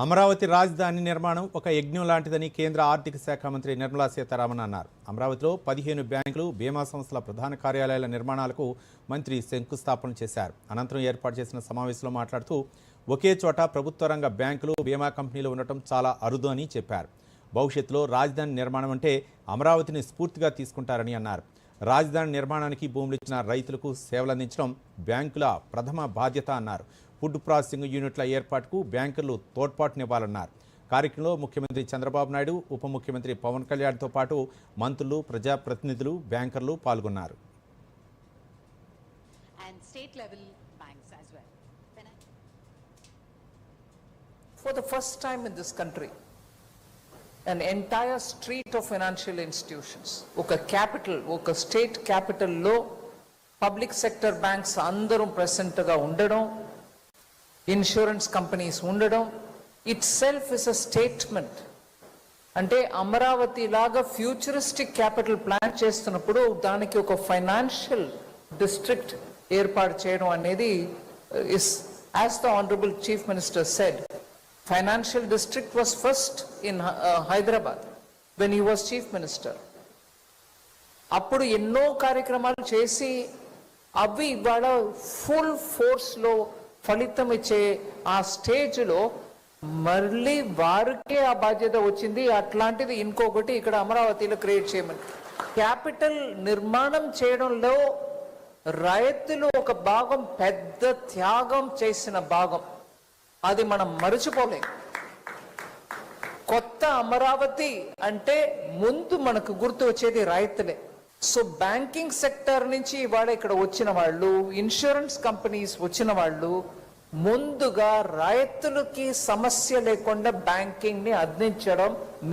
అమరావతి రాజధాని నిర్మాణం ఒక యజ్ఞం లాంటిదని కేంద్ర ఆర్థిక శాఖ మంత్రి నిర్మలా సీతారామన్ అన్నారు. అమరావతిలో పదిహేను బ్యాంకులు బీమా సంస్థల ప్రధాన కార్యాలయాల నిర్మాణాలకు మంత్రి శంకుస్థాపన చేశారు. అనంతరం ఏర్పాటు చేసిన సమావేశంలో మాట్లాడుతూ ఒకే చోట ప్రభుత్వ రంగ బ్యాంకులు బీమా కంపెనీలు ఉండటం చాలా అరుదు అని చెప్పారు. భవిష్యత్తులో రాజధాని నిర్మాణం అంటే అమరావతిని స్ఫూర్తిగా తీసుకుంటారని అన్నారు. రాజధాని నిర్మాణానికి భూములు ఇచ్చిన రైతులకు సేవలందించడం బ్యాంకుల ప్రథమ బాధ్యత అన్నారు. ఫుడ్ ప్రాసెసింగ్ యూనిట్ల ఏర్పాటుకు బ్యాంకర్లు తోడ్పాటునివ్వాలన్నారు. కార్యక్రమంలో ముఖ్యమంత్రి చంద్రబాబు నాయుడు ఉప ముఖ్యమంత్రి పవన్ కళ్యాణ్తో పాటు మంత్రులు ప్రజాప్రతినిధులు బ్యాంకర్లు పాల్గొన్నారు. For the first time in this country, an entire street of financial institutions, ఒక క్యాపిటల్ ఒక స్టేట్ క్యాపిటల్లో పబ్లిక్ సెక్టర్ బ్యాంక్స్ అందరూ ప్రెసెంట్గా ఉండడం ఇన్సూరెన్స్ కంపెనీస్ ఉండడం itself is a statement అంటే అమరావతి లాగా ఫ్యూచరిస్టిక్ క్యాపిటల్ ప్లాన్ చేస్తున్నప్పుడు దానికి ఒక ఫైనాన్షియల్ డిస్ట్రిక్ట్ ఏర్పాటు చేయడం అనేది is as the honourable chief minister said financial district was first in Hyderabad when he was chief minister అప్పుడు ఎన్నో కార్యక్రమాలు చేసి అవి ఇవాళ ఫుల్ ఫోర్స్లో ఫలితం ఇచ్చే ఆ స్టేజ్లో మళ్ళీ వారికే ఆ బాధ్యత వచ్చింది. అట్లాంటిది ఇంకొకటి ఇక్కడ అమరావతిలో క్రియేట్ చేయమని. క్యాపిటల్ నిర్మాణం చేయడంలో రైతులు ఒక భాగం పెద్ద త్యాగం చేసిన భాగం. అది మనం మరచిపోలేం. కొత్త అమరావతి అంటే ముందు మనకు గుర్తు వచ్చేది రైతులే. సో బ్యాంకింగ్ సెక్టర్ నుంచి ఇవాళ ఇక్కడ వచ్చిన వాళ్ళు ఇన్సూరెన్స్ కంపెనీస్ వచ్చిన వాళ్ళు ముందుగా రైతులకి సమస్య లేకుండా బ్యాంకింగ్ని అందించడం మీ